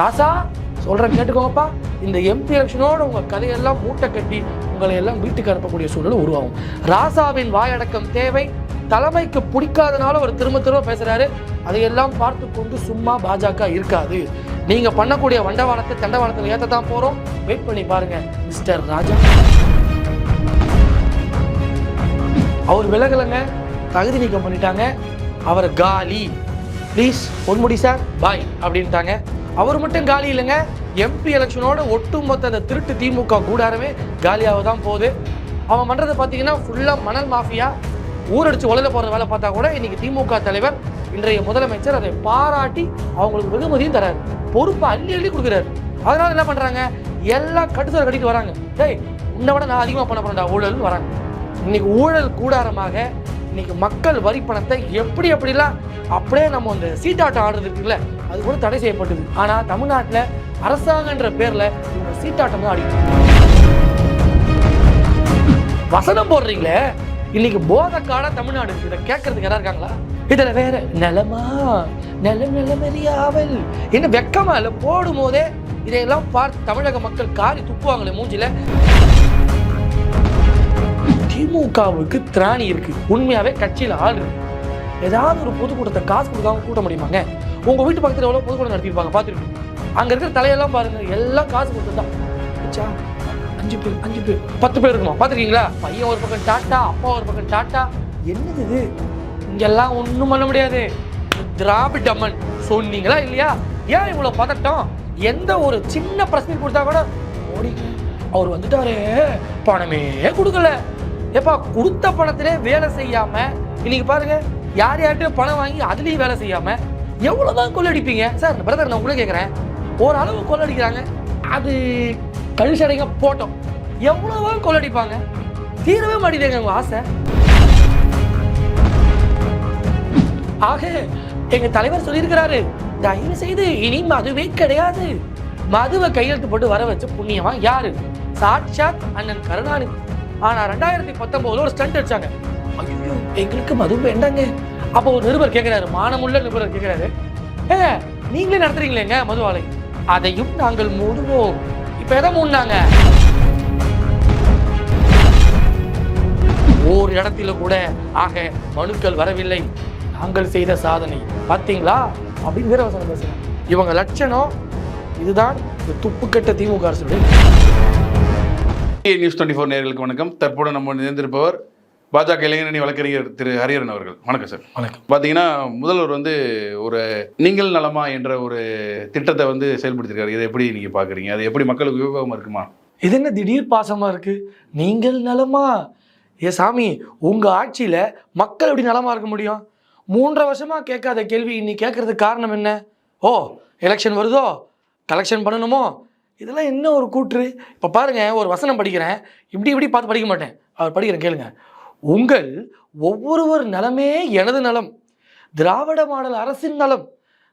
ராசா சொல்கிறேன் கேட்டுக்கோங்கப்பா. இந்த எம்பி எலெக்ஷனோட உங்கள் கதையெல்லாம் மூட்டை கட்டி உங்களை எல்லாம் வீட்டுக்கு அனுப்பக்கூடிய சூழ்நிலை உருவாகும். ராசாவின் வாயடக்கம் தேவை. தலைமைக்கு பிடிக்காதனால அவர் திரும்ப திரும்ப பேசுகிறாரு அதையெல்லாம் பார்த்து கொண்டு சும்மா பாஜக இருக்காது. நீங்கள் பண்ணக்கூடிய வண்டவாளத்தை தண்டவாளத்தில் ஏற்ற தான் போகிறோம் வெயிட் பண்ணி பாருங்கள் மிஸ்டர் ராஜா. அவர் விலகலைங்க. தகுதி நீக்கம் பண்ணிட்டாங்க. அவர் காலி. ப்ளீஸ் பொன்முடி சார் பாய் அப்படின்ட்டாங்க. அவர் மட்டும் காலி இல்லைங்க. எம்பி எலெக்ஷனோட ஒட்டுமொத்த அந்த திருட்டு திமுக கூடாரமே காலியாக தான் போகுது. அவன் பண்ணுறது பார்த்தீங்கன்னா ஃபுல்லாக மணல் மாஃபியா ஊரடிச்சு உலக போகிற வேலை பார்த்தா கூட இன்னைக்கு திமுக தலைவர் இன்றைய முதலமைச்சர் அதை பாராட்டி அவங்களுக்கு வெகுமதியும் தராரு. பொறுப்பை அள்ளி அள்ளி கொடுக்குறாரு. அதனால என்ன பண்ணுறாங்க எல்லாம் கட்டுத்தர கட்டிட்டு வராங்க. டேய் உன்னை விட நான் அதிகமாக பண்ண போறேன்டா ஊழல்னு வராங்க. இன்னைக்கு ஊழல் கூடாரமாக இன்னைக்கு மக்கள் வரி பணத்தை எப்படி எப்படிலாம் அப்படியே நம்ம அந்த சீட்டாட்டம் ஆடுறது இருக்குல்ல அது கூட தடை செய்யப்பட்டது. ஆனால் தமிழ்நாட்டில் அரசாங்கன்ற பேரில் இவங்க சீட்டாட்டம் தான் ஆடிட்டு வசனம் போடுறீங்களே? இன்னைக்கு போதக்காட தமிழ்நாடு இதை கேட்கறதுக்கு யாரா இருக்காங்களா? இதுல வேற நிலமா? நிலம் நிலமறியாவல் என்ன வெக்கமா? இல்லை போடும் போதே இதையெல்லாம் பார்த்து தமிழக மக்கள் காரி துப்புவாங்களே மூஞ்சில? திமுகவுக்கு திராணி இருக்கு. உண்மையாவே கட்சியில ஆள் இருக்கு. ஏதாவது ஒரு பொதுக்கூட்டத்தை காசு கொடுக்காம கூட்ட முடியுமாங்க? உங்க வீட்டு பக்கத்துல எவ்வளவு பொதுக்கூட்டம் நடத்திருப்பாங்க? பார்த்துருக்கீங்க அங்க இருக்கிற தலையெல்லாம் பாருங்க. எல்லாம் காசு கொடுத்துதான் அஞ்சு பேர் அஞ்சு பேர். பத்து பேர் இருக்குமா? பார்த்துருக்கீங்களா? பையன் ஒரு பக்கம் டாட்டா அப்பா ஒரு பக்கம் டாட்டா என்னது இது? இங்கெல்லாம் ஒண்ணும் பண்ண முடியாது. திராவிட அம்மன். சொன்னீங்களா இல்லையா? ஏன் இவ்வளவு பதட்டம்? எந்த ஒரு சின்ன பிரச்சனை கொடுத்தா கூட மோடி அவர் வந்துட்டாரே. பணமே கொடுக்கல. ஏப்பா கொடுத்த பணத்திலே வேலை செய்யாம இன்னைக்கு பாருங்க யார் யார்கிட்டயும் பணம் வாங்கி அதுலேயும் வேலை செய்யாம எவ்வளவுதான் கொள்ளடிப்பீங்க? சார் பிரதர் நான் உங்களே கேட்குறேன் ஓரளவு கொள்ளடிக்கிறாங்க. அது கழிச்சடைங்க போட்டோம். எவ்வளவுதான் கொள்ளடிப்பாங்க? தீரவே மாட்டேங்க உங்க ஆசை. ஆக எங்க தலைவர் சொல்லியிருக்கிறாரு தயவு செய்து இனி மதுவே கிடையாது. மதுவை கையெழுத்து போட்டு வர வச்ச புண்ணியமா யாரு? சாட்சாத் அண்ணன் கருணாநிதி. ஆனா ரெண்டாயிரத்தி பத்தொன்பதுல ஒரு ஸ்டண்ட் அடிச்சாங்க. ஐயோ எங்களுக்கு மது வேண்டாங்க. அப்போ ஒரு நிருபர் கேட்கிறாரு மானமுள்ள நிருபர் கேட்கிறாரு ஏ நீங்களே நடத்துறீங்களேங்க மது ஆலை அதையும் நாங்கள் மூடுவோம். இப்ப எதை மூடினாங்க? ஒரு இடத்துல கூட ஆக மனுக்கள் வரவில்லை. நாங்கள் செய்த சாதனை. பார்த்தீங்களா அப்படின்னு வீரவசனம் பேசுறேன் இவங்க லட்சணம் இதுதான் இந்த துப்புக்கட்ட திமுக அரசுடைய நியூஸ் டுவெண்ட்டி ஃபோர் நேர்களுக்கு வணக்கம். தற்போது நம்ம நினைந்திருப்பவர் பாஜக இளைஞரணி வழக்கறிஞர் திரு ஹரிஹரன் அவர்கள். வணக்கம் சார். வணக்கம். பார்த்தீங்கன்னா முதல்வர் வந்து ஒரு நீங்கள் நலமா என்ற ஒரு திட்டத்தை வந்து செயல்படுத்திருக்காரு. இதை எப்படி நீங்க பாக்குறீங்க? அது எப்படி மக்களுக்கு உபயோகமா இருக்குமா? இது என்ன திடீர் பாசமா இருக்கு? நீங்கள் நலமா? ஏ சாமி உங்க ஆட்சியில மக்கள் எப்படி நலமா இருக்க முடியும்? மூன்றரை வருஷமா கேட்காத கேள்வி இன்னைக்கு கேட்கறதுக்கு காரணம் என்ன? ஓ எலெக்ஷன் வருதோ? கலெக்ஷன் பண்ணணுமோ? இதெல்லாம் என்ன ஒரு கூற்று? இப்போ பாருங்கள் ஒரு வசனம் படிக்கிறேன். இப்படி இப்படி பார்த்து படிக்க மாட்டேன். அவர் படிக்கிறேன் கேளுங்க. உங்கள் ஒவ்வொருவர் நலமே எனது நலம். திராவிட மாடல் அரசின் நலம்.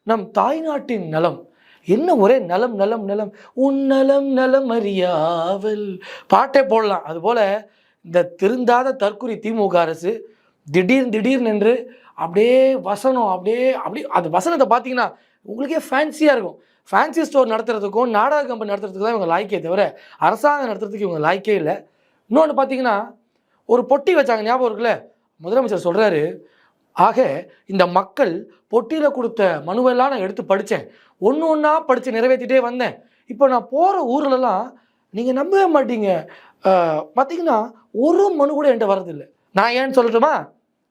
நம் தாய்நாட்டின் நலம். என்ன ஒரே நலம் நலம் நலம்? உன் நலம் நலம் அறியாவல். பாட்டே போடலாம். அதுபோல் இந்த திருந்தாத தற்குறி திமுக அரசு திடீர் திடீர்னு என்று அப்படியே வசனம் அப்படியே அப்படியே அந்த வசனத்தை பார்த்தீங்கன்னா உங்களுக்கே ஃபேன்சியாக இருக்கும். ஃபேன்சி ஸ்டோர் நடத்துறதுக்கும் நாடக கம்பெனி நடத்துறதுக்கு தான் இவங்க லாய்க்கே தவிர அரசாங்கம் நடத்துறதுக்கு இவங்க லாய்க்கே இல்லை. இன்னொன்று பார்த்தீங்கன்னா ஒரு பொட்டி வச்சாங்க ஞாபகம் இருக்குல்ல? முதலமைச்சர் சொல்கிறாரு ஆக இந்த மக்கள் பொட்டியில் கொடுத்த மனுவெல்லாம் நான் எடுத்து படித்தேன் ஒன்று ஒன்றா படித்து நிறைவேற்றிட்டே வந்தேன். இப்போ நான் போகிற ஊர்லலாம் நீங்கள் நம்பவே மாட்டீங்க. பார்த்தீங்கன்னா ஒரு மனு கூட என்கிட்ட வர்றதில்லை. நான் ஏன்னு சொல்லட்டுமா?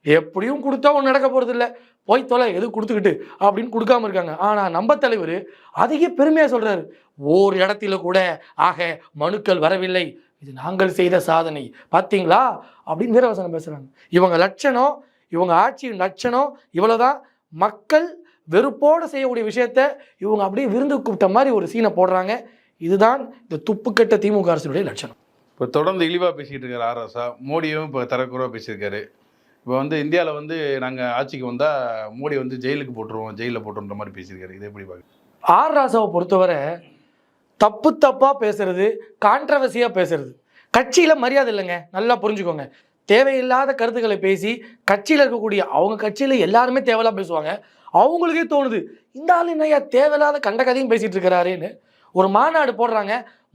எப்படியும் கொடுத்தா ஒன்று நடக்க போகிறதில்ல போய் தொலை எது கொடுத்துக்கிட்டு அப்படின்னு கொடுக்காம இருக்காங்க. ஆனால் நம்ம தலைவர் அதிக பெருமையாக சொல்கிறாரு ஓர் இடத்துல கூட ஆக மனுக்கள் வரவில்லை. இது நாங்கள் செய்த சாதனை. பார்த்தீங்களா அப்படின்னு வீரவசனம் பேசுகிறாங்க இவங்க லட்சணம் இவங்க ஆட்சியின் லட்சணம் இவ்வளோதான் மக்கள் வெறுப்போடு செய்யக்கூடிய விஷயத்த இவங்க அப்படியே விருந்து கூப்பிட்ட மாதிரி ஒரு சீனை போடுறாங்க. இதுதான் இந்த துப்புக்கட்ட திமுக அரசுடைய லட்சணம். இப்போ தொடர்ந்து இழிவாக பேசிக்கிட்டு இருக்கார் ஆர்எஸ்ஆ மோடியும் இப்போ தரக்குறவாக பேசியிருக்காரு. இப்போ வந்து இந்தியாவில் வந்து நாங்கள் ஆட்சிக்கு வந்தால் மோடி வந்து ஜெயிலுக்கு போட்டுருவோம் ஜெயிலில் போட்டுருன்ற மாதிரி பேசியிருக்காரு. இதை எப்படி பார்க்க ஆர் ராசாவை பொறுத்தவரை தப்பு தப்பாக பேசுறது கான்ட்ரவர்சியாக பேசுறது. கட்சியில் மரியாதை இல்லைங்க. நல்லா புரிஞ்சுக்கோங்க. தேவையில்லாத கருத்துக்களை பேசி கட்சியில் இருக்கக்கூடிய அவங்க கட்சியில் எல்லாருமே தேவையில்லாம் பேசுவாங்க. அவங்களுக்கே தோணுது இந்த ஆள் என்னையா தேவையில்லாத கண்ட கதையும் பேசிகிட்டு இருக்கிறாருன்னு. ஒரு மாநாடு போடுறாங்க.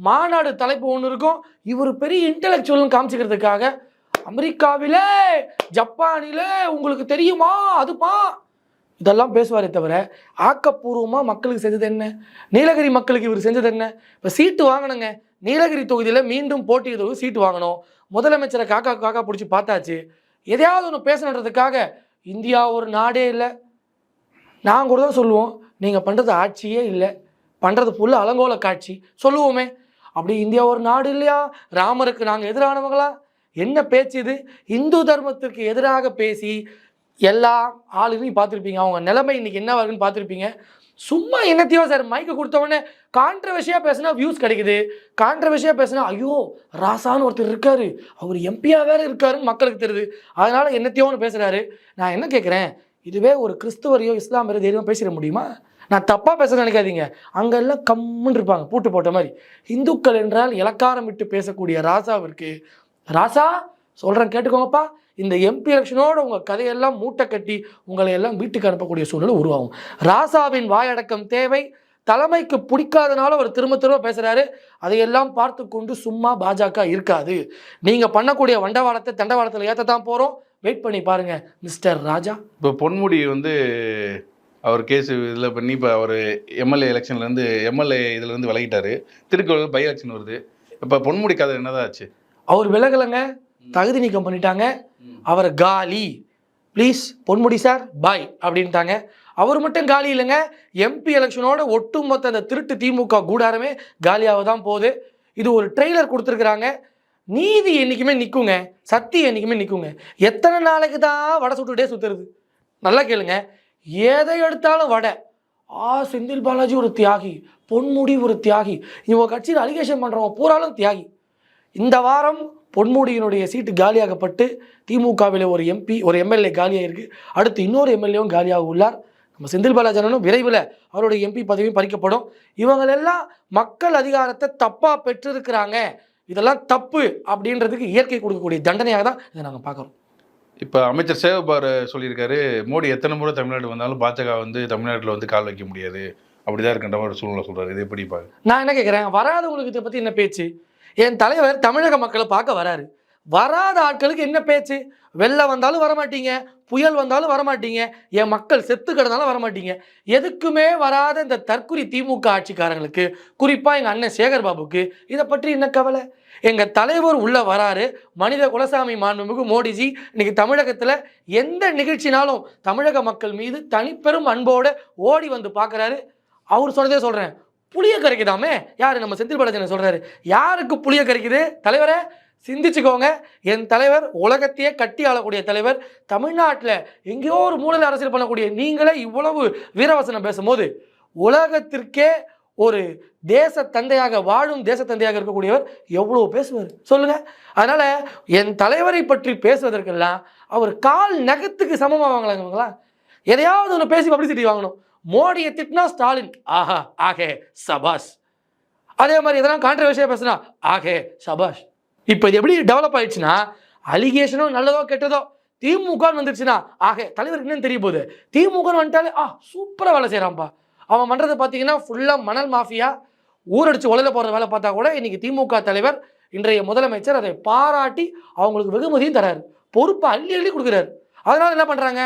மாநாடு தலைப்பு ஒன்று இருக்கும். இவர் பெரிய இன்டலெக்சுவல்னு காமிச்சிக்கிறதுக்காக அமெரிக்காவிலே ஜப்பானிலே உங்களுக்கு தெரியுமா? அதுப்பா இதெல்லாம் பேசுவாரே தவிர ஆக்கப்பூர்வமாக மக்களுக்கு செஞ்சது என்ன? நீலகிரி மக்களுக்கு இவர் செஞ்சது என்ன? இப்போ சீட்டு வாங்கினங்க நீலகிரி தொகுதியில் மீண்டும் போட்டியிடுவது சீட்டு வாங்கணும். முதலமைச்சரை காக்கா காக்கா பிடிச்சி பார்த்தாச்சு. எதையாவது ஒன்று பேசணுன்றதுக்காக இந்தியா ஒரு நாடே இல்லை. நாங்கள் கூட தான் சொல்லுவோம் நீங்கள் பண்ணுறது ஆட்சியே இல்லை. பண்ணுறது ஃபுல்லாக அலங்கோல காட்சி. சொல்லுவோமே. அப்படி இந்தியா ஒரு நாடு இல்லையா? ராமருக்கு நாங்கள் எதிரானவங்களா? என்ன பேச்சு இது? இந்து தர்மத்திற்கு எதிராக பேசி எல்லா ஆளுமே பார்த்துருப்பீங்க. அவங்க நிலைமை இன்னைக்கு என்ன வருதுன்னு பார்த்துருப்பீங்க. சும்மா என்னத்தையோ சார் மைக்கு கொடுத்தவொடனே கான்ட்ரவர்ஷியாக பேசினா வியூஸ் கிடைக்குது. கான்ட்ரவர்ஷியாக பேசினா ஐயோ ராசான்னு ஒருத்தர் இருக்காரு. அவர் எம்பியா வேறு இருக்காருன்னு மக்களுக்கு தெரியுது. அதனால என்னத்தையோன்னு பேசுகிறாரு நான் என்ன கேட்குறேன் இதுவே ஒரு கிறிஸ்துவரையோ இஸ்லாமியரோ தைரியமாக பேசிட முடியுமா? நான் தப்பாக பேச நினைக்காதீங்க. அங்கெல்லாம் கம்முன்னு இருப்பாங்க பூட்டு போட்ட மாதிரி. இந்துக்கள் என்றால் இலக்காரம் விட்டு பேசக்கூடிய ராசாவிற்கு ராசா சொல்கிறேன் கேட்டுக்கோங்கப்பா. இந்த எம்பி எலெக்ஷனோட உங்கள் கதையெல்லாம் மூட்டை கட்டி உங்களை எல்லாம் வீட்டுக்கு அனுப்பக்கூடிய சூழ்நிலை உருவாகும். ராசாவின் வாயடக்கம் தேவை. தலைமைக்கு பிடிக்காதனால அவர் திரும்ப திரும்ப பேசுகிறாரு அதையெல்லாம் பார்த்து கொண்டு சும்மா பாஜக இருக்காது. நீங்கள் பண்ணக்கூடிய வண்டவாளத்தை தண்டவாளத்தில் ஏற்ற தான் போகிறோம் வெயிட் பண்ணி பாருங்கள் மிஸ்டர் ராஜா. இப்போ பொன்முடி வந்து அவர் கேஸ் இதில் பண்ணி இப்போ அவர் எம்எல்ஏ எலெக்ஷன்லேருந்து எம்எல்ஏ இதுலேருந்து விலகிட்டார். திருக்கோவில் பை எலெக்ஷன் வருது. இப்போ பொன்முடி கதை என்னதான் ஆச்சு? அவர் விலகலைங்க. தகுதி நீக்கம் பண்ணிட்டாங்க. அவர் காலி. ப்ளீஸ் பொன்முடி சார் பாய் அப்படின்ட்டாங்க. அவர் மட்டும் காலி இல்லைங்க. எம்பி எலெக்ஷனோட ஒட்டுமொத்த அந்த திருட்டு திமுக கூடாரமே காலியாக தான் போகுது. இது ஒரு ட்ரெய்லர் கொடுத்துருக்குறாங்க. நீதி என்றைக்குமே நிற்குங்க சக்தி என்றைக்குமே நிற்குங்க எத்தனை நாளைக்கு தான் வடை சுட்டுகிட்டே சுற்றுறது நல்லா கேளுங்க. எதை எடுத்தாலும் வடை. ஆ செந்தில் பாலாஜி ஒரு தியாகி. பொன்முடி ஒரு தியாகி. இவங்க கட்சியில் அலிகேஷன் பண்ணுறவங்க பூராலும் தியாகி. இந்த வாரம் பொன்முடியினுடைய சீட்டு காலியாகப்பட்டு திமுகவில் ஒரு எம்பி ஒரு எம்எல்ஏ காலியாக இருக்கு அடுத்து இன்னொரு எம்எல்ஏவும் காலியாக உள்ளார். நம்ம செந்தில் பாலாஜனும் விரைவில் அவருடைய எம்பி பதவியும் பறிக்கப்படும். இவங்களெல்லாம் மக்கள் அதிகாரத்தை தப்பாக பெற்றிருக்கிறாங்க. இதெல்லாம் தப்பு அப்படின்றதுக்கு இயற்கை கொடுக்கக்கூடிய தண்டனையாக தான் இதை நாங்கள் பார்க்குறோம். இப்போ அமைச்சர் சேவபார் சொல்லியிருக்காரு மோடி எத்தனை முறை தமிழ்நாடு வந்தாலும் பாஜக வந்து தமிழ்நாட்டில் வந்து கால் வைக்க முடியாது. அப்படிதான் இருக்கின்ற மாதிரி ஒரு சூழ்நிலை சொல்றாரு. இது எப்படி பாரு? நான் என்ன கேட்குறேன் வராதவங்களுக்கு இதை பற்றி என்ன பேச்சு? என் தலைவர் தமிழக மக்களை பார்க்க வராரு. வராத ஆட்களுக்கு என்ன பேச்சு? வெள்ளம் வந்தாலும் வரமாட்டீங்க புயல் வந்தாலும் வரமாட்டீங்க என் மக்கள் செத்து கிடந்தாலும் வரமாட்டீங்க. எதுக்குமே வராத இந்த தற்குறி திமுக ஆட்சிக்காரங்களுக்கு குறிப்பாக எங்கள் அண்ணன் சேகர் பாபுக்கு இதை பற்றி என்ன கவலை? எங்கள் தலைவர் உள்ளே வராரு மனித குலசாமி மாண்புமிகு மோடிஜி இன்னைக்கு தமிழகத்தில் எந்த நிகழ்ச்சினாலும் தமிழக மக்கள் மீது தனிப்பெரும் அன்போடு ஓடி வந்து பார்க்குறாரு. அவர் சொன்னதே சொல்கிறேன் புளிய கரைக்குதாமே? யார்? நம்ம செந்தில் பாலாஜி சொல்கிறாரு யாருக்கு புளிய கரைக்குது? தலைவரே சிந்திச்சுக்கோங்க. என் தலைவர் உலகத்தையே கட்டி ஆளக்கூடிய தலைவர். தமிழ்நாட்டில் எங்கேயோ ஒரு மூலையில் அரசியல் பண்ணக்கூடிய நீங்களே இவ்வளவு வீரவசனம் பேசும்போது உலகத்திற்கே ஒரு தேச தந்தையாக வாழும் தேச தந்தையாக இருக்கக்கூடியவர் எவ்வளோ பேசுவார்? சொல்லுங்க. அதனால என் தலைவரை பற்றி பேசுவதற்கெல்லாம் அவர் கால் நகத்துக்கு சமமாக வாங்கலாங்களா எதையாவது ஒன்று பேசி பப்ளிசிட்டி வாங்கணும். மோடியை திட்டினா ஸ்டாலின் ஆஹா ஆகே சபாஷ். அதே மாதிரி எதனா கான்ட்ரவர்ஷியாக பேசுனா ஆகே சபாஷ். இப்போ இது எப்படி டெவலப் ஆயிடுச்சுன்னா அலிகேஷனும் நல்லதோ கெட்டதோ திமுகன்னு வந்துருச்சுன்னா ஆகே தலைவருக்கு என்னன்னு தெரிய போகுது. திமுகன்னு வந்துட்டாலே ஆ சூப்பராக வேலை செய்கிறான்ப்பா அவன் பண்ணுறது பார்த்தீங்கன்னா ஃபுல்லாக மணல் மாஃபியா ஊரடிச்சு உலக போகிற வேலை பார்த்தா கூட இன்றைக்கி திமுக தலைவர் இன்றைய முதலமைச்சர் அதை பாராட்டி அவங்களுக்கு வெகுமதியும் தராரு. பொறுப்பை அள்ளி அள்ளி கொடுக்குறாரு. அதனால என்ன பண்ணுறாங்க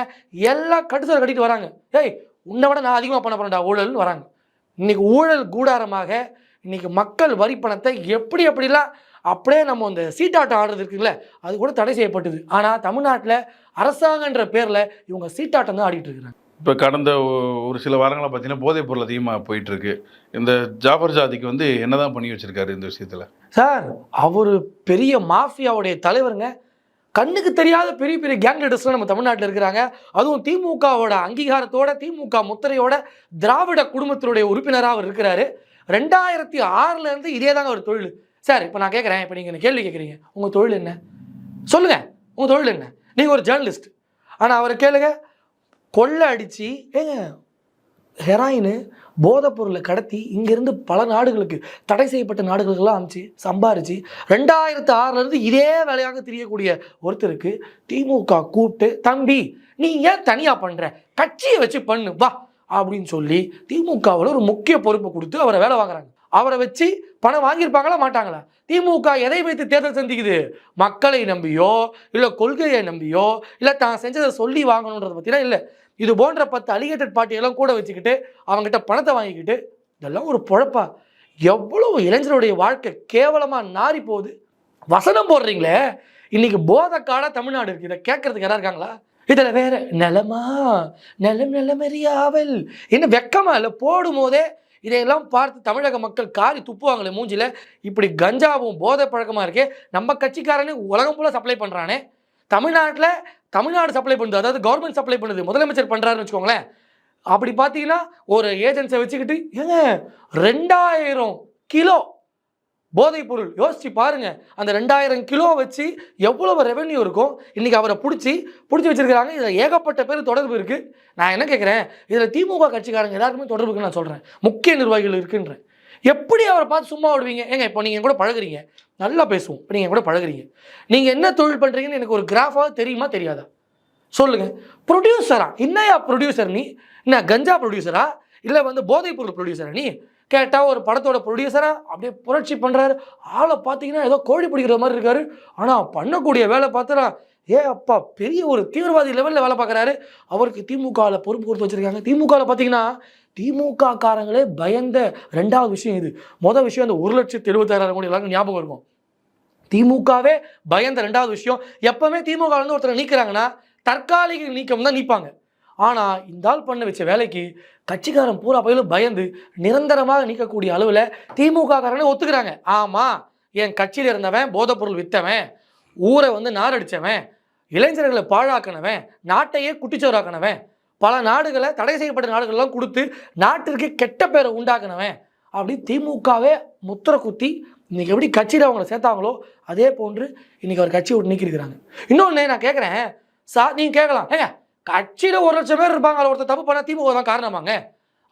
எல்லாம் கட்டுசோரை கட்டிட்டு வராங்க. ஏய் உன்னை விட நான் அதிகமாக பண்ண போறேன்டா ஊழல்னு வராங்க. இன்னைக்கு ஊழல் கூடாரமாக இன்னைக்கு மக்கள் வரி பணத்தை எப்படி எப்படிலாம் அப்படியே நம்ம இந்த சீட்டாட்டம் ஆடுறது இருக்குல்ல அது கூட தடை செய்யப்பட்டது. ஆனால் தமிழ்நாட்டில் அரசாங்கன்ற பேரில் இவங்க சீட்டாட்டம் தான் ஆடிட்டு இருக்கிறாங்க. இப்போ கடந்த ஒரு சில வாரங்களாக பார்த்தீங்கன்னா போதைப் பொருள் அதிகமாக போயிட்டு இருக்கு இந்த ஜாஃபர் ஜாதிக்கு வந்து என்னதான் பண்ணி வச்சிருக்காரு இந்த விஷயத்துல? சார் அவர் பெரிய மாஃபியாவுடைய தலைவருங்க. கண்ணுக்கு தெரியாத பெரிய பெரிய கேங் லீடர்ஸ்லாம் நம்ம தமிழ்நாட்டில் இருக்கிறாங்க. அதுவும் திமுகவோட அங்கீகாரத்தோட திமுக முத்திரையோட திராவிட குடும்பத்தினுடைய உறுப்பினராக அவர் இருக்கிறாரு. ரெண்டாயிரத்தி ஆறுலேருந்து இதே தாங்க ஒரு தொழில். சார் இப்போ நான் கேட்குறேன் இப்போ நீங்கள் கேள்வி கேட்குறீங்க உங்கள் தொழில் என்ன? சொல்லுங்கள் உங்கள் தொழில் என்ன? நீங்கள் ஒரு ஜேர்னலிஸ்ட் ஆனால் அவரை கேளுங்க. கொள்ளை அடித்து ஏங்க ஹெராயின் போதைப் பொருளை கடத்தி இங்கேருந்து பல நாடுகளுக்கு தடை செய்யப்பட்ட நாடுகளுக்கெல்லாம் அனுப்பிச்சு சம்பாரித்து ரெண்டாயிரத்து ஆறுலேருந்து இதே வேலையாக தெரியக்கூடிய ஒருத்தருக்கு திமுக கூப்பிட்டு தம்பி நீ ஏன் தனியாக பண்ணுற கட்சியை வச்சு பண்ணு வா அப்படின்னு சொல்லி திமுகவில் ஒரு முக்கிய பொறுப்பை கொடுத்து அவரை வேலை வாங்குறாங்க. அவரை வச்சு பணம் வாங்கியிருப்பாங்களா மாட்டாங்களா? திமுக எதை வைத்து தேர்தல் சந்திக்குது? மக்களை நம்பியோ இல்லை கொள்கையை நம்பியோ இல்லை தான் செஞ்சதை சொல்லி வாங்கணுன்றதை பற்றிலாம் இல்லை. இது போன்ற பத்து அலிகேட்டட் பார்ட்டியெல்லாம் கூட வச்சுக்கிட்டு அவங்ககிட்ட பணத்தை வாங்கிக்கிட்டு இதெல்லாம் ஒரு பொழப்பா. எவ்வளவு இளைஞருடைய வாழ்க்கை கேவலமாக நாறி போகுது. வசனம் போடுறீங்களே. இன்னைக்கு போதைக்காடாக தமிழ்நாடு இருக்கு. இதை கேட்கறதுக்கு யாராவது இருக்காங்களா? இதில் வேற நிலமா? நிலம் நிலமறியாவல். இன்னும் வெக்கமாக இல்லை போடும் போதே இதையெல்லாம் பார்த்து தமிழக மக்கள் காரி துப்புவாங்களே மூஞ்சியில் இப்படி கஞ்சாவும் போதை பழக்கமாக இருக்கே. நம்ம கட்சிக்காரனே உலகம் போல் சப்ளை பண்ணுறானே தமிழ்நாட்டில் தமிழ்நாடு சப்ளை பண்ணுது. அதாவது கவர்மெண்ட் சப்ளை பண்ணுது. முதலமைச்சர் பண்ணுறாருன்னு வச்சுக்கோங்களேன். அப்படி பார்த்தீங்கன்னா ஒரு ஏஜென்சியை வச்சுக்கிட்டு ஏங்க ரெண்டாயிரம் கிலோ போதைப் பொருள். யோசிச்சு பாருங்க. அந்த ரெண்டாயிரம் கிலோ வச்சு எவ்வளவு ரெவென்யூ இருக்கும் இன்னைக்கு அவரை பிடிச்சி பிடிச்சி வச்சிருக்கிறாங்க. இதில் ஏகப்பட்ட பேர் தொடர்பு இருக்கு. நான் என்ன கேட்குறேன் இதில் திமுக கட்சிக்காரங்க எல்லாருக்குமே தொடர்புக்கு நான் சொல்கிறேன் முக்கிய நிர்வாகிகள் இருக்குன்றேன். எப்படி அவரை பார்த்து சும்மா விடுவீங்க? ஏங்க இப்போ நீங்கள் கூட பழகுறீங்க. நல்லா பேசுவோம். இப்போ நீங்கள் கூட பழகுறீங்க. நீங்கள் என்ன தொழில் பண்ணுறீங்கன்னு எனக்கு ஒரு கிராஃபாக தெரியுமா தெரியாதா? சொல்லுங்கள் ப்ரொடியூசரா என்னையா ப்ரொடியூசர் நீ? என்ன கஞ்சா ப்ரொடியூசரா இல்லை வந்து போதைப் பொருள் ப்ரொடியூசரா நீ? கேட்டால் ஒரு படத்தோட ப்ரொடியூசரா அப்படியே புரட்சி பண்ணுறாரு ஆளை பார்த்தீங்கன்னா ஏதோ கோழி பிடிக்கிற மாதிரி இருக்காரு. ஆனால் பண்ணக்கூடிய வேலை பார்த்தா ஏ அப்பா பெரிய ஒரு தீவிரவாதி லெவலில் வேலை பார்க்குறாரு. அவருக்கு திமுகவில் பொறுப்பு கொடுத்து வச்சிருக்காங்க. திமுகவில் பார்த்தீங்கன்னா திமுக காரங்களே பயந்த ரெண்டாவது விஷயம் இது. மொதல் விஷயம் அந்த ஒரு லட்சத்து எழுபத்தாயிரம் கோடி எல்லாருக்கும் ஞாபகம் இருக்கும். திமுகவே பயந்த ரெண்டாவது விஷயம் எப்பவுமே திமுக வந்து ஒருத்தரை நீக்கிறாங்கன்னா தற்காலிக நீக்கம் தான் நீப்பாங்க. ஆனால் இந்த ஆள் பண்ண வச்ச வேலைக்கு கட்சிக்காரன் பூரா பயிலும் பயந்து நிரந்தரமாக நீக்கக்கூடிய அளவில் திமுக காரனே ஒத்துக்கிறாங்க. ஆமாம் என் கட்சியில் இருந்தவன் போதைப்பொருள் விற்றவன் ஊரை வந்து நாரடித்தவன் இளைஞர்களை பாழாக்கினவன் நாட்டையே குட்டிச்சோராக்கினவன் பல நாடுகளை தடை செய்யப்பட்ட நாடுகள்லாம் கொடுத்து நாட்டிற்கு கெட்ட பேரை உண்டாக்குனவன் அப்படி திமுகவே முத்திர குத்தி இன்னைக்கு எப்படி கட்சியில் அவங்கள சேர்த்தாங்களோ அதே போன்று இன்றைக்கி அவர் கட்சியை விட்டு நீக்கிருக்கிறாங்க இன்னொன்று நான் கேட்குறேன். சா நீங்கள் கேட்கலாம். ஏங்க கட்சியில் ஒரு லட்சம் பேர் இருப்பாங்க அதில் ஒருத்தர் தப்பு பண்ணால் திமுக தான் காரணமாங்க.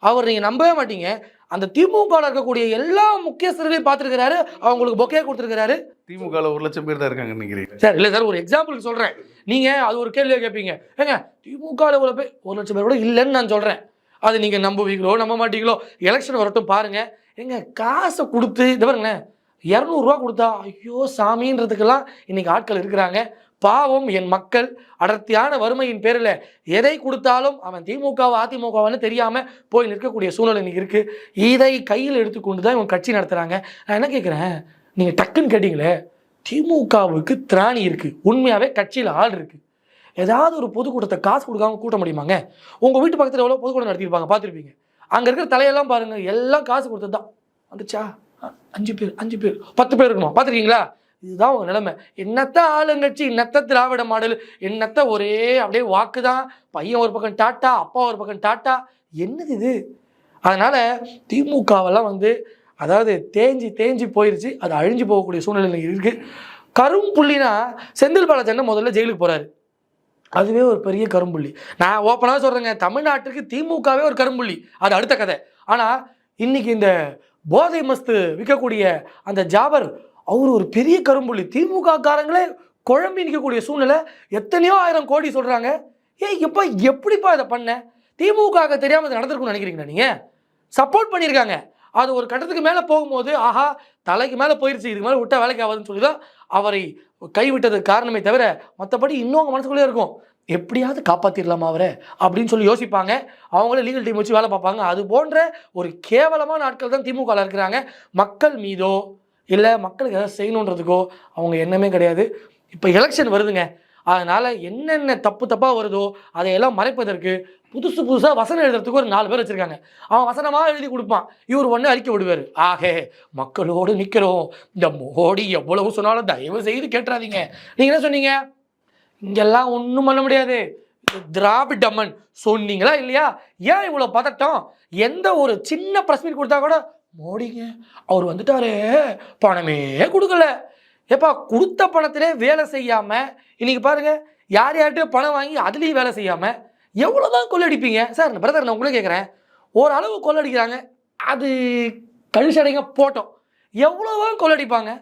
அவர் நீங்கள் நம்பவே மாட்டீங்க. அந்த திமுகவில் இருக்கக்கூடிய எல்லா முக்கியஸ்தர்களையும் பார்த்துருக்கிறாரு. அவங்களுக்கு பொக்கே கொடுத்துருக்கிறாரு. திமுகவில் ஒரு லட்சம் பேர் தான் இருக்காங்க நினைக்கிறீங்க. சார் இல்லை சார் ஒரு எக்ஸாம்பிளுக்கு சொல்கிறேன் நீங்கள் அது ஒரு கேள்வியை கேட்பீங்க ஏங்க திமுகவில் இவ்வளோ பேர் ஒரு லட்சம் பேர் கூட இல்லைன்னு நான் சொல்கிறேன் அது நீங்கள் நம்புவீங்களோ நம்ப மாட்டீங்களோ எலெக்ஷன் வரட்டும் பாருங்க. ஏங்க காசை கொடுத்து இது பாருங்களேன் இரநூறுவா கொடுத்தா ஐயோ சாமின்றதுக்கெல்லாம் இன்னைக்கு ஆட்கள் இருக்கிறாங்க. பாவம் என் மக்கள் அடர்த்தியான வறுமையின் பேரில் எதை கொடுத்தாலும் அவன் திமுகவா அதிமுகவான்னு தெரியாமல் போய் நிற்கக்கூடிய சூழ்நிலை இன்னைக்கு இருக்குது இதை கையில் எடுத்துக்கொண்டு தான் இவங்க கட்சி நடத்துகிறாங்க நான் என்ன கேட்குறேன் நீங்கள் டக்குன்னு கேட்டிங்களே திமுகவுக்கு திராணி இருக்குது உண்மையாகவே கட்சியில் ஆள் இருக்குது ஏதாவது ஒரு பொதுக்கூட்டத்தை காசு கொடுக்காம கூட்ட முடியுமாங்க? உங்கள் வீட்டு பக்கத்தில் எவ்வளோ பொதுக்கூட்டம் நடத்தியிருப்பாங்க பார்த்துருப்பீங்க. அங்கே இருக்கிற தலையெல்லாம் பாருங்கள் எல்லாம் காசு கொடுத்தது தான் வந்துச்சா அஞ்சு பேர் அஞ்சு பேர் பத்து பேர் இருக்கணும். பார்த்துருக்கீங்களா? இதுதான் உங்கள் நிலைமை. என்னத்த ஆளுங்கட்சி என்னத்த திராவிட மாடல் என்னத்த ஒரே அப்படியே வாக்கு தான் பையன் ஒரு பக்கம் டாட்டா அப்பா ஒரு பக்கம் டாட்டா. என்னது இது? அதனால் திமுகவெல்லாம் வந்து அதாவது தேஞ்சி தேஞ்சி போயிடுச்சு அது அழிஞ்சு போகக்கூடிய சூழ்நிலை இருக்குது கரும்புள்ளினா செந்தில் பாலாஜன் முதல்ல ஜெயிலுக்கு போகிறாரு அதுவே ஒரு பெரிய கரும்புள்ளி. நான் ஓப்பனாக சொல்கிறேங்க தமிழ்நாட்டுக்கு திமுகவே ஒரு கரும்புள்ளி. அது அடுத்த கதை. ஆனால் இன்றைக்கி இந்த போதை மஸ்து விற்கக்கூடிய அந்த ஜாபர் அவர் ஒரு பெரிய கரும்புள்ளி திமுக காரங்களே குழம்பி நிற்கக்கூடிய சூழ்நிலை எத்தனையோ ஆயிரம் கோடி சொல்கிறாங்க ஏய் எப்போ எப்படிப்பா இதை பண்ண? திமுக தெரியாமல் இது நடந்திருக்கும்னு நினைக்கிறீங்களா நீங்கள் சப்போர்ட் பண்ணியிருக்காங்க. அது ஒரு கட்டத்துக்கு மேலே போகும்போது ஆஹா தலைக்கு மேலே போயிடுச்சு இதுக்கு மேலே விட்டால் வேலைக்கு ஆகாதுன்னு சொல்லி தான் அவரை கைவிட்டதுக்கு காரணமே தவிர மற்றபடி இன்னும் அவங்க மனசுக்குள்ளே இருக்கும். எப்படியாவது காப்பாற்றிடலாமா அவரை? அப்படின்னு சொல்லி யோசிப்பாங்க. அவங்களே லீகல் டீம் வச்சு வேலை பார்ப்பாங்க. அது போன்ற ஒரு கேவலமான ஆட்கள் தான் திமுகவில் இருக்கிறாங்க. மக்கள் மீதோ இல்லை மக்களுக்கு ஏதாவது செய்யணுன்றதுக்கோ அவங்க எண்ணமே கிடையாது. இப்போ எலெக்ஷன் வருதுங்க. அதனால் என்னென்ன தப்பு தப்பாக வருதோ அதையெல்லாம் மறைப்பதற்கு புதுசு புதுசாக வசனம் எழுதுறதுக்கு ஒரு நாலு பேர் வச்சுருக்காங்க. அவன் வசனமாக எழுதி கொடுப்பான். இவர் ஒன்று அறிக்கை விடுவார். ஆகே மக்களோடு நிற்கிறோம் இந்த மோடி எவ்வளவு சொன்னாலும் தயவு செய்து கேட்டுறாதீங்க. நீங்கள் என்ன சொன்னீங்க? இங்கெல்லாம் ஒன்றும் பண்ண முடியாது. இது திராவிடம்மன் சொன்னீங்களா இல்லையா? ஏன் இவ்வளோ பதட்டம்? எந்த ஒரு சின்ன ப்ரெஸ் மீட் கொடுத்தா கூட மோடிங்க அவர் வந்துட்டாரே பணமே கொடுக்கல. ஏப்பா கொடுத்த பணத்திலே வேலை செய்யாமல் இன்றைக்கி பாருங்க யார் யார்கிட்டயோ பணம் வாங்கி அதுலேயும் வேலை செய்யாமல் எவ்வளோ தான் கொள்ளடிப்பீங்க? சார் பிரதர் நான் உங்களே கேட்குறேன் ஓரளவு கொள்ளடிக்கிறாங்க அது கழிச்சடைங்க போட்டோம். எவ்வளவோ கொள்ளடிப்பாங்க?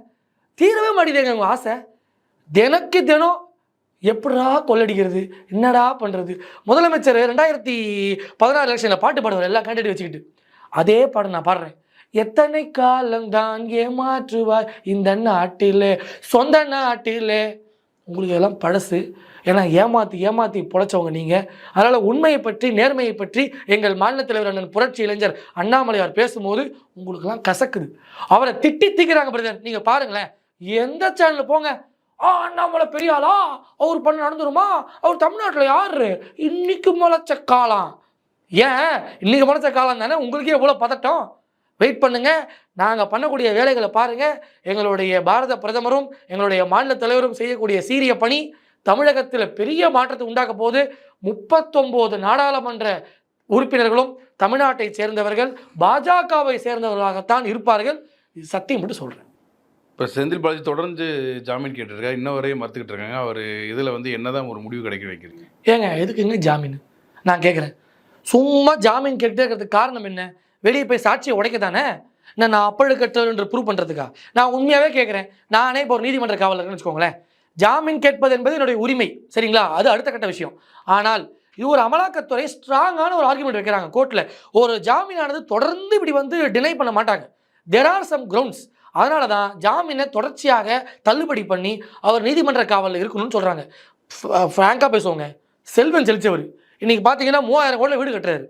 தீரவே மாட்டேங்க உங்கள் ஆசை. தினக்கு தினம் எப்படா கொள்ளடிக்கிறது? என்னடா பண்ணுறது முதலமைச்சர் ரெண்டாயிரத்தி பதினாறு எலெக்ஷனில் பாட்டு பாடுவார் எல்லாம் கேண்டிடேட் வச்சுக்கிட்டு. அதே பாடம் நான் பாடுறேன். எத்தனை காலம் தான் ஏமாற்றுவார் இந்த நாட்டிலே? சொந்த நாட்டிலே. உங்களுக்கு எல்லாம் பழசு. ஏன்னா ஏமாற்றி ஏமாற்றி பொழைச்சவங்க நீங்கள் அதனால் உண்மையை பற்றி நேர்மையை பற்றி எங்கள் மாநில தலைவர் அண்ணன் புரட்சி இளைஞர் அண்ணாமலையார் பேசும்போது உங்களுக்கெல்லாம் கசக்குது. அவரை திட்டி திக்கிறாங்க பிரதர். நீங்கள் பாருங்களேன். எந்த சேனல் போங்க. ஆ அண்ணாமலை பெரியாளா அவர் பண்ண நடந்துருமா? அவர் தமிழ்நாட்டில் யாரு? இன்னைக்கு முளைச்ச காலம் ஏன்? இன்னைக்கு முளைச்ச காலம் தானே? உங்களுக்கே எவ்வளோ பதட்டம். வெயிட் பண்ணுங்க. நாங்கள் பண்ணக்கூடிய வேலைகளை பாருங்க. எங்களுடைய பாரத பிரதமரும் எங்களுடைய மாநில தலைவரும் செய்யக்கூடிய சீரிய பணி தமிழகத்தில் பெரிய மாற்றத்தை உண்டாக்க போது முப்பத்தொம்போது நாடாளுமன்ற உறுப்பினர்களும் தமிழ்நாட்டை சேர்ந்தவர்கள் பாஜகவை சேர்ந்தவர்களாகத்தான் இருப்பார்கள். இது சத்தியம் மட்டும் சொல்கிறேன் இப்போ செந்தில் பாலாஜி தொடர்ந்து ஜாமீன் கேட்டிருக்காரு. இன்ன வரையும் மறுத்துக்கிட்டு இருக்காங்க. அவர் இதில் வந்து என்னதான் ஒரு முடிவு கிடைக்க வைக்கிறீங்க? ஏங்க எதுக்குங்க ஜாமீன்? நான் கேட்குறேன் சும்மா ஜாமீன் கேட்டுட்டே இருக்கிறதுக்கு காரணம் என்ன? வெளியே போய் சாட்சியை உடைக்க தானே நான் நான் அப்பழுக்கற்றன்று ப்ரூவ் பண்ணுறதுக்கா நான் உண்மையாகவே கேட்குறேன் நானே இப்போ ஒரு நீதிமன்ற காவலர்னு வச்சுக்கோங்களேன். ஜாமீன் கேட்பது என்பது என்னுடைய உரிமை சரிங்களா? அது அடுத்த கட்ட விஷயம். ஆனால் இது ஒரு அமலாக்கத்துறை ஸ்ட்ராங்கான ஒரு ஆர்குமெண்ட் வைக்கிறாங்க கோர்ட்டில் ஒரு ஜாமீனானது தொடர்ந்து இப்படி வந்து டினை பண்ண மாட்டாங்க. தெர் ஆர் சம் கிரவுண்ட்ஸ் அதனால தான் ஜாமீனை தொடர்ச்சியாக தள்ளுபடி பண்ணி அவர் நீதிமன்ற காவலில் இருக்கணும்னு சொல்கிறாங்க ஃப்ராங்காக பேசுவோங்க. செல்வன் செழிச்சவர். இன்றைக்கி பார்த்தீங்கன்னா மூவாயிரம் கோடியில் வீடு கட்டுறாரு.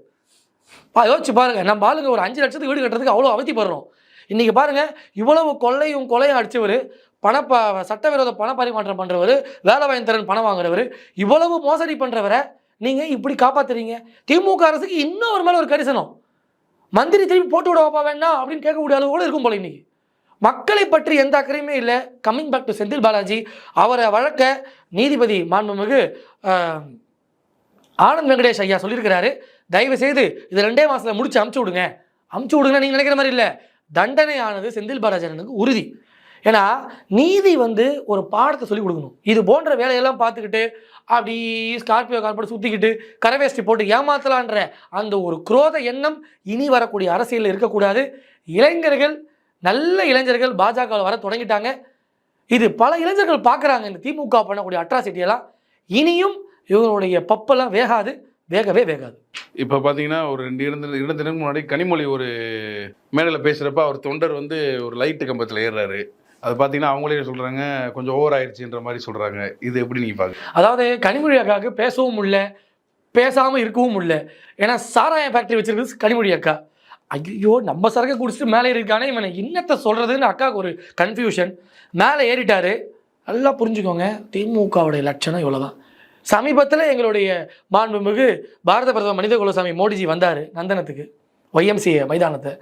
பா யோசிச்சு பாருங்கள் நம்ம ஆளுங்க ஒரு அஞ்சு லட்சத்துக்கு வீடு கட்டுறதுக்கு அவ்வளோ அவதிப்படுறோம் இன்றைக்கி பாருங்கள் இவ்வளவு கொள்ளையும் கொலையும் அடிச்சவர் பணப்ப சட்டவிரோத பண பரிமாற்றம் பண்ணுறவர் வேலை வாங்கி தரன் பணம் வாங்குறவர் இவ்வளவு மோசடி பண்ணுறவரை நீங்கள் இப்படி காப்பாத்துறீங்க? திமுக அரசுக்கு இன்னும் ஒரு மேலே ஒரு கரிசனம். மந்திரி திரும்பி போட்டு விடவாப்பா வேண்டாம் அப்படின்னு கேட்கக்கூடிய அளவு கூட இருக்கும் போல இன்னைக்கு. மக்களை பற்றி எந்த அக்கறையுமே இல்லை. Coming back to Senthil Balaji அவரை வழக்க நீதிபதி மாண்புமிகு ஆனந்த் வெங்கடேஷ் ஐயா சொல்லியிருக்கிறாரு. தயவு செய்து இது ரெண்டே மாசத்துல முடிச்சு அமுச்சு விடுங்க. அமுச்சு விடுங்க நீங்க நினைக்கிற மாதிரி இல்லை. தண்டனையானது செந்தில் பாலாஜனுக்கு உறுதி. ஏன்னா நீதி வந்து ஒரு பாடத்தை சொல்லி கொடுக்கணும். இது போன்ற வேலையெல்லாம் பார்த்துக்கிட்டு அப்படி ஸ்கார்பியோ கார் போட்டு சுற்றிக்கிட்டு கரவேஷ்டி போட்டு ஏமாத்தலான்ற அந்த ஒரு குரோத எண்ணம் இனி வரக்கூடிய அரசியலில் இருக்கக்கூடாது. இளைஞர்கள் நல்ல இளைஞர்கள் பாஜகவில் வர தொடங்கிட்டாங்க. இது பல இளைஞர்கள் பார்க்குறாங்க. இந்த திமுக பண்ணக்கூடிய அட்ராசிட்டியெல்லாம் இனியும் இவங்களுடைய பப்பெல்லாம் வேகாது. வேகவே வேகாது. இப்போ பார்த்தீங்கன்னா ஒரு ரெண்டு இரண்டு இரண்டு தினத்துக்கு முன்னாடி கனிமொழி ஒரு மேடையில் பேசுகிறப்ப அவர் தொண்டர் வந்து ஒரு லைட்டு கம்பத்தில் ஏறுறாரு. அது பார்த்தீங்கன்னா அவங்களே சொல்கிறாங்க கொஞ்சம் ஓவர் ஆயிடுச்சுன்ற மாதிரி சொல்கிறாங்க இது எப்படி நீங்கள் பார்க்க அதாவது கனிமொழி அக்காவுக்கு பேசவும் முடியல பேசாமல் இருக்கவும் முடியல. ஏன்னா சாராயம் ஃபேக்டரி வச்சிருக்கிறது கனிமொழி அக்கா. ஐயோ நம்ம சரக்கு குடிச்சிட்டு மேலே இருக்கானே இவனை என்னத்தை சொல்கிறதுன்னு அக்காவுக்கு ஒரு கன்ஃபியூஷன் மேலே ஏறிட்டாரு. நல்லா புரிஞ்சுக்கோங்க திமுகவுடைய லட்சணம் இவ்வளோதான் சமீபத்தில் எங்களுடைய மாண்புமிகு பாரத பிரதமர் மனித குலசாமி மோடிஜி வந்தார் நந்தனத்துக்கு ஒய்எம்சிஏ மைதானத்தை.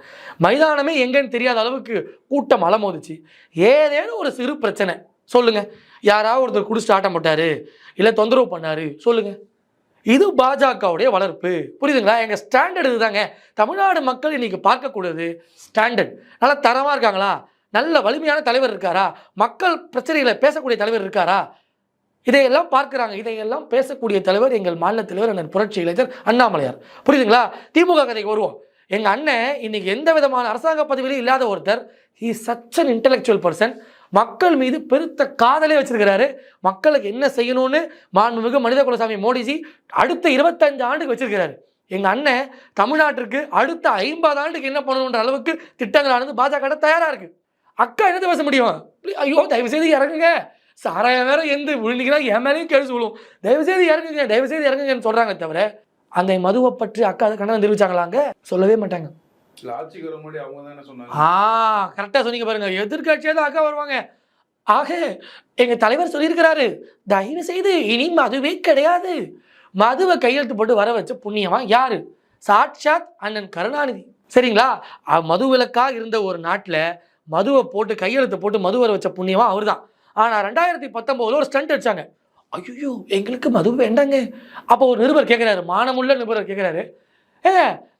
மைதானமே எங்கன்னு தெரியாத அளவுக்கு கூட்டம் அலமோதிச்சு. ஏதேனும் ஒரு சிறு பிரச்சனை சொல்லுங்க. யாராவது ஒருத்தர் குடிச்சு ஆட்டம் போட்டாரு இல்லை தொந்தரவு பண்ணாரு சொல்லுங்க. இது பாஜகவுடைய வளர்ப்பு. புரியுதுங்களா? எங்கள் ஸ்டாண்டர்ட் இதுதாங்க. தமிழ்நாடு மக்கள் இன்னைக்கு பார்க்கக்கூடாது ஸ்டாண்டர்ட். நல்லா தரமாக இருக்காங்களா? நல்ல வலிமையான தலைவர் இருக்காரா? மக்கள் பிரச்சனைகளை பேசக்கூடிய தலைவர் இருக்காரா? இதையெல்லாம் பார்க்குறாங்க. இதையெல்லாம் பேசக்கூடிய தலைவர் எங்கள் மாநில தலைவர் அண்ணன் புரட்சி இளைஞர் அண்ணாமலையார். புரியுதுங்களா? திமுக கதைக்கு வருவோம். எங்கள் அண்ணன் இன்னைக்கு எந்த விதமான அரசாங்க பதவியிலும் இல்லாத ஒருத்தர். He such an intellectual person மக்கள் மீது பெருத்த காதலே வச்சிருக்கிறாரு. மக்களுக்கு என்ன செய்யணும்னு மாண்புமிகு மனித குலசாமி மோடிஜி அடுத்த இருபத்தஞ்சு ஆண்டுக்கு வச்சிருக்கிறாரு. எங்கள் அண்ணன் தமிழ்நாட்டிற்கு அடுத்த ஐம்பது ஆண்டுக்கு என்ன பண்ணணுன்ற அளவுக்கு திட்டங்களானது பாஜக தயாராக இருக்கு. அக்கா என்னது பேச முடியும்? ஐயோ தயவு செய்து இறங்குங்க. சாராயம் வேற எந்த விழுந்தீங்கன்னா என் மேலேயும் கேள்வி விழும் தயவு செய்து இறங்குங்க தயவு செய்து இறங்குங்கன்னு சொல்றாங்க தவிர அந்த மதுவை பற்றி அக்கா கண்டனம் தெரிவிச்சாங்களாங்க சொல்லவே மாட்டாங்க. ஆ கரெக்டாக சொன்னீங்க பாருங்க. எதிர்கட்சியாக தான் அக்கா வருவாங்க. ஆக எங்க தலைவர் சொல்லியிருக்கிறாரு தயவு செய்து இனி மதுவே கிடையாது. மதுவை கையெழுத்து போட்டு வர வச்ச புண்ணியமா? யாரு? சாட்சாத் அண்ணன் கருணாநிதி. சரிங்களா? மது விலக்காக இருந்த ஒரு நாட்டில் மதுவை போட்டு கையெழுத்து போட்டு மது வர வச்ச புண்ணியமா? அவர்தான். ஆனால் ரெண்டாயிரத்தி பத்தொம்போதில் ஒரு ஸ்டண்ட் அடித்தாங்க ஐயோ எங்களுக்கு மது வேண்டாங்க. அப்போ ஒரு நிருபர் கேட்குறாரு மானமுள்ள நிருபர் கேட்குறாரு ஏ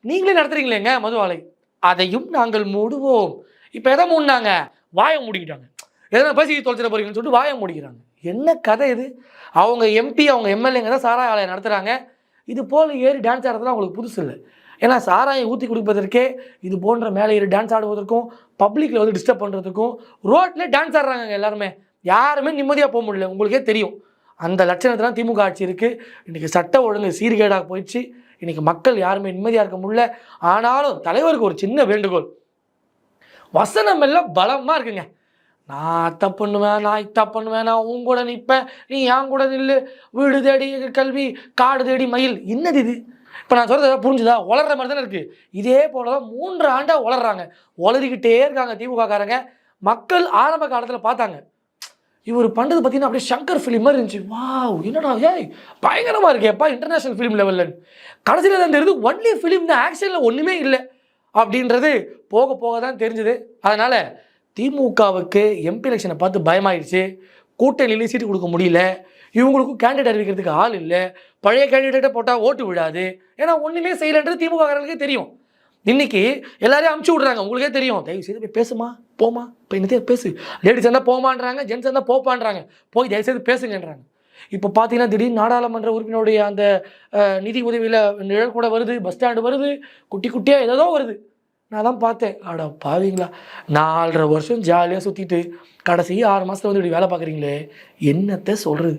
நீங்களே நடத்துறீங்களேங்க மது ஆலை அதையும் நாங்கள் மூடுவோம். இப்போ எதை மூடினாங்க? வாயை மூடிக்கிட்டாங்க. எதனா பேசி தொலைச்சிட போறீங்கன்னு சொல்லிட்டு வாயை மூடிக்கிறாங்க. என்ன கதை இது? அவங்க எம்பி அவங்க எம்எல்ஏங்க தான் சாராய ஆலயம் நடத்துகிறாங்க இது போல் ஏறி டான்ஸ் ஆடுறதுலாம் அவங்களுக்கு புதுசு இல்லை. ஏன்னா சாராயம் ஊற்றி கொடுப்பதற்கே இது போன்ற மேலே ஏறி டான்ஸ் ஆடுவதற்கும் பப்ளிக்கில் வந்து டிஸ்டர்ப் பண்ணுறதுக்கும் ரோட்டில் டான்ஸ் ஆடுறாங்க எல்லாருமே. யாருமே நிம்மதியாக போக முடியல. உங்களுக்கே தெரியும். அந்த லட்சணத்தில் தான் திமுக ஆட்சி இருக்குது இன்றைக்கி சட்ட ஒழுங்கு சீர்கேடாக போயிடுச்சு. இன்றைக்கி மக்கள் யாருமே நிம்மதியாக இருக்க முடியல. ஆனாலும் தலைவருக்கு ஒரு சின்ன வேண்டுகோள். வசனம் எல்லாம் பலமாக இருக்குங்க. நான் அத்தை பண்ணுவேன் நான் இத்தை பண்ணுவேன் நான் உன் கூட நிற்பேன் நீ என் கூட நில்லு. வீடு தேடி கல்வி காடு தேடி மயில். என்னது இது? இப்போ நான் சொல்கிறது புரிஞ்சுதா? வளர்கிற மாதிரி தானே இருக்குது இதே போல தான் மூன்று ஆண்டாக வளர்கிறாங்க வளரிக்கிட்டே இருக்காங்க திமுககாரங்க. மக்கள் ஆரம்ப காலத்தில் பார்த்தாங்க. இவர் பண்ணுறது பார்த்தீங்கன்னா அப்படியே சங்கர் ஃபிலிம் மாதிரி இருந்துச்சு. வா என்னடா ஏய் பயங்கரமாக இருக்கேப்பா இன்டர்நேஷனல் ஃபிலிம் லெவலில் கடைசியில் தான் தெரியுது ஒன்லி ஃபிலிம் தான் ஆக்ஷனில் ஒன்றுமே இல்லை. அப்படின்றது போக போக தான் தெரிஞ்சுது. அதனால் திமுகவுக்கு எம்பி எலெக்ஷனை பார்த்து பயமாயிடுச்சு. கூட்டணியிலையும் சீட்டு கொடுக்க முடியல. இவங்களுக்கும் கேண்டிடேட் அறிவிக்கிறதுக்கு ஆள் இல்லை. பழைய கேண்டிடேட்டை போட்டால் ஓட்டு விடாது ஏன்னா ஒன்றுமே செய்யலைன்றது திமுக தெரியும். இன்னைக்கு எல்லாரையும் அமுச்சு விட்றாங்க. உங்களுக்கே தெரியும். தயவு செய்து போய் பேசுமா? போமா? இப்போ என்னத்தையே பேசு. லேடிஸ் இருந்தால் போமான்றாங்க ஜென்ஸ் இருந்தால் போப்பான்றாங்க. போய் தயவு செய்து பேசுங்கன்றாங்க. இப்போ பார்த்தீங்கன்னா திடீர்னு நாடாளுமன்ற உறுப்பினருடைய அந்த நிதி உதவியில் நிழல் கூட வருது பஸ் ஸ்டாண்டு வருது குட்டி குட்டியாக ஏதோ வருது. நான் தான் பார்த்தேன் அட பாவீங்களா? நாலரை வருஷம் ஜாலியாக சுற்றிட்டு கடைசி ஆறு மாதத்துல வந்து இப்படி வேலை பார்க்குறீங்களே என்னத்தை சொல்கிறது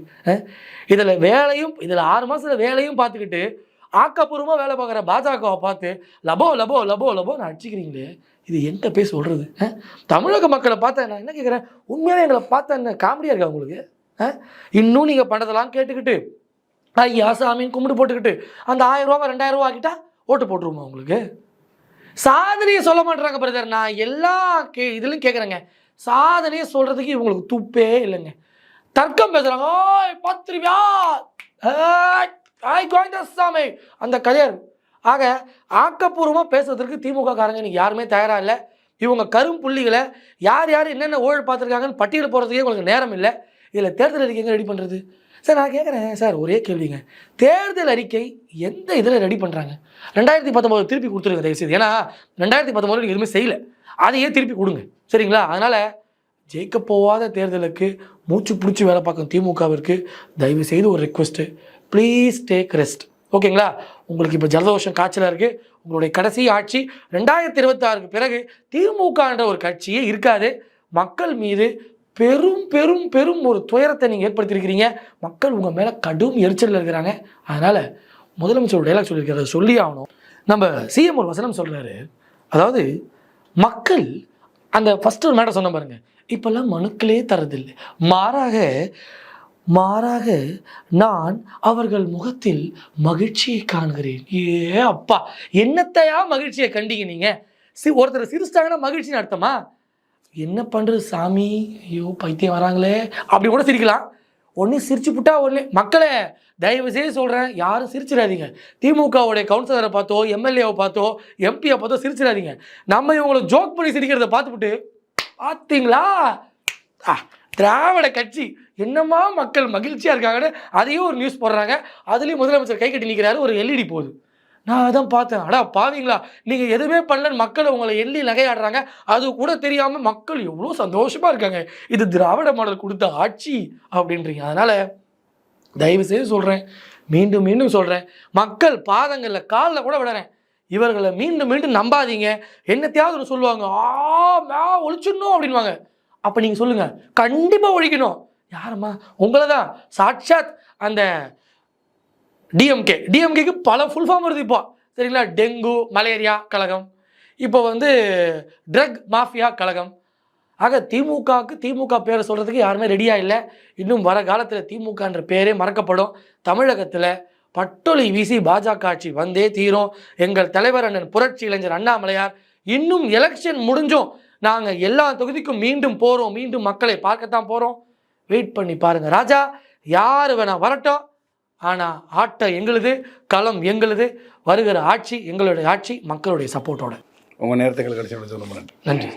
இதில் வேலையும் இதில் ஆறு மாதத்தில் வேலையும் பார்த்துக்கிட்டு ஆக்கப்பூர்வமாக வேலை பார்க்குற பாஜகவை பார்த்து லபோ லபோ லபோ லபோ நான் அடிச்சுக்கிறீங்களே. இது என்கிட்ட போய் சொல்கிறது தமிழக மக்களை பார்த்தா நான் என்ன கேட்குறேன் உண்மையாக எங்களை பார்த்தா என்ன காமெடியாக இருக்கா உங்களுக்கு? ஆ? இன்னும் நீங்கள் பண்ணதெல்லாம் கேட்டுக்கிட்டு ஐயா சாமின்னு கும்பிட்டு போட்டுக்கிட்டு அந்த ஆயிரம் ரூபா ரெண்டாயிரம் ரூபா ஆக்கிட்டா ஓட்டு போட்டுருமா உங்களுக்கு? சாதனையை சொல்ல மாட்டாங்க பிரதர் நான் எல்லா கே இதுலையும் கேட்குறேங்க சாதனையை சொல்கிறதுக்கு இவங்களுக்கு துப்பே இல்லைங்க. தர்க்கம் பேசுகிறாங்க ஓய் பத்திரிவியா ஐ கோயந்தசாமி அந்த கதையர் ஆக ஆக்கப்பூர்வமாக பேசுறதுக்கு திமுக காரங்க இன்னைக்கு யாருமே தயாராக இல்லை. இவங்க கரும் புள்ளிகளை யார் யார் என்னென்ன ஊழல் பார்த்துருக்காங்கன்னு பட்டியல் போகிறதுக்கே உங்களுக்கு நேரம் இல்லை. இதில் தேர்தல் அறிக்கை எங்கே ரெடி பண்ணுறது சார் நான் கேட்குறேன் சார் ஒரே கேள்விங்க. தேர்தல் அறிக்கை எந்த இதில் ரெடி பண்ணுறாங்க ரெண்டாயிரத்தி பத்தொம்போது திருப்பி கொடுத்துருங்க தயவுசெய்து. ஏன்னா ரெண்டாயிரத்தி பத்தொம்போது எதுவுமே செய்யலை. அதையே திருப்பி கொடுங்க. சரிங்களா? அதனால் ஜெயிக்க போகாத தேர்தலுக்கு மூச்சு பிடிச்சி வேலை பார்க்கும் திமுகவிற்கு தயவு செய்து ஒரு ரெக்வஸ்ட்டு ப்ளீஸ் டேக் ரெஸ்ட் ஓகேங்களா உங்களுக்கு இப்போ ஜலதோஷம் காய்ச்சலாக இருக்குது உங்களுடைய கடைசி ஆட்சி ரெண்டாயிரத்தி இருபத்தாறுக்கு பிறகு திமுகன்ற ஒரு கட்சியே இருக்காது. மக்கள் மீது பெரும் பெரும் பெரும் ஒரு துயரத்தை நீங்கள் ஏற்படுத்தியிருக்கிறீங்க. மக்கள் உங்கள் மேலே கடும் எரிச்சலில் இருக்கிறாங்க. அதனால் முதலமைச்சர் டைலாக் சொல்லியிருக்கிறத சொல்லி ஆகணும். நம்ம சிஎம் ஒரு வசனம் சொல்கிறாரு அதாவது மக்கள் அந்த ஃபஸ்ட்டு ஒரு மேடம் சொன்ன பாருங்கள் இப்போல்லாம் மனுக்களே தரதில்லை மாறாக மாறாக நான் அவர்கள் முகத்தில் மகிழ்ச்சியை காண்கிறேன். ஏ அப்பா என்னத்தையா மகிழ்ச்சியை கண்டிங்க நீங்க? சி ஒருத்தர் சிரிச்சிட்டாங்கன்னா மகிழ்ச்சின்னு அர்த்தமா? என்ன பண்ணுறது சாமி? ஐயோ பைத்தியம் வராங்களே. அப்படி கூட சிரிக்கலாம். ஒன்று சிரிச்சு புட்டா ஒன்று மக்களே தயவு செய்து சொல்கிறேன் யாரும் சிரிச்சிடாதீங்க. திமுகவுடைய கவுன்சிலரை பார்த்தோ எம்எல்ஏவை பார்த்தோ எம்பியை பார்த்தோ சிரிச்சிடாதீங்க. நம்ம இவங்களை ஜோக் பண்ணி சிரிக்கிறத பார்த்துப்புட்டு பார்த்தீங்களா? ஆ, திராவிட கட்சி. என்னமா மக்கள் மகிழ்ச்சியாக இருக்காங்கன்னு அதையும் ஒரு நியூஸ் போடுறாங்க. அதுலேயும் முதலமைச்சர் கை கட்டி நிற்கிறாரு ஒரு எல்இடி போகுது. நான் அதான் பார்த்தேன். அடா பாவீங்களா? நீங்கள் எதுவுமே பண்ணலன்னு மக்கள் உங்களை எள்ளி நகையாடுறாங்க. அது கூட தெரியாமல் மக்கள் எவ்வளோ சந்தோஷமாக இருக்காங்க. இது திராவிட மாடல் கொடுத்த ஆட்சி அப்படின்றீங்க. அதனால் தயவு செய்து சொல்கிறேன் மீண்டும் மீண்டும் சொல்கிறேன் மக்கள் பாதங்களில் காலில் கூட விடுறேன். இவர்களை மீண்டும் மீண்டும் நம்பாதீங்க. என்னத்தையாவது ஒன்று சொல்லுவாங்க. ஆ மே ஒழிச்சிடணும் அப்படின்வாங்க அப்போ நீங்கள் சொல்லுங்கள் கண்டிப்பாக ஒழிக்கணும். யாரம்மா? உங்களை தான் சாட்சாத் அந்த டிஎம்கே டிஎம்கேக்கு பல ஃபுல் ஃபார்ம் வருது இப்போ. சரிங்களா? டெங்கு மலேரியா கழகம் இப்போ வந்து ட்ரக் மாஃபியா கழகம் ஆக திமுகவுக்கு திமுக பேரை சொல்கிறதுக்கு யாருமே ரெடியாக இல்லை. இன்னும் வர காலத்தில் திமுகன்ற பேரே மறக்கப்படும். தமிழகத்தில் பட்டொலி வீசி பாஜக ஆட்சி வந்தே தீரும். எங்கள் தலைவர் அண்ணன் புரட்சி இளைஞர் அண்ணாமலையார் இன்னும் எலெக்ஷன் முடிஞ்சும் நாங்கள் எல்லா தொகுதிக்கும் மீண்டும் போகிறோம் மீண்டும் மக்களை பார்க்கத்தான் போகிறோம் வெயிட் பண்ணி பாருங்கள் ராஜா யார் வேணா வரட்டும். ஆனால் ஆட்டம் எங்களுது களம் எங்களுது வருகிற ஆட்சி எங்களுடைய ஆட்சி மக்களுடைய சப்போர்ட்டோட உங்கள் நேரத்துக்கு கிடைச்ச சொல்ல நன்றி.